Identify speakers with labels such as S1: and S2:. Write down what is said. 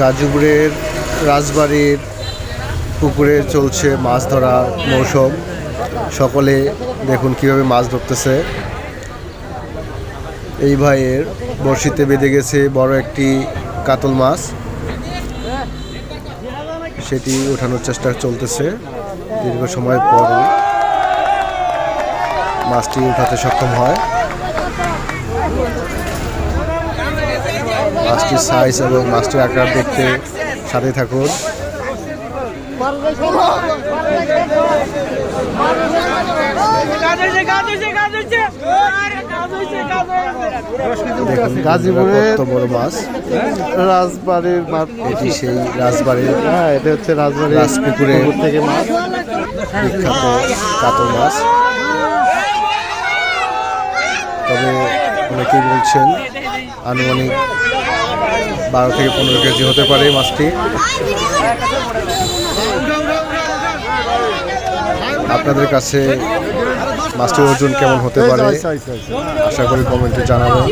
S1: গাজীপুরের রাজবাড়ির পুকুরে চলছে মাছ ধরার মৌসুম। সকলে দেখুন কীভাবে মাছ ধরতেছে। এই ভাইয়ের বড়শিতে বেঁধে গেছে বড় একটি কাতল মাছ। সেটি ওঠানোর চেষ্টা চলতেছে। দীর্ঘ সময় পর মাছটি উঠাতে সক্ষম হয়। মাছটির সাইজ এবং মাছটির আকার দেখতে সাথে থাকুন।
S2: গাজীপুরের-
S1: বড় মাছ
S2: রাজবাড়ির
S1: এটি সেই রাজবাড়ির
S2: হ্যাঁ এটা হচ্ছে রাজবাড়ির থেকে মাছ
S1: বিখ্যাত কাতল মাছ। তবে অনেকেই বলছেন আনুমানিক বারো থেকে পনেরো কেজি হতে পারে মাছটি। আপনাদের কাছে মাছটির ওজন কেমন হতে পারে? আশা করি কমেন্টে জানাবেন।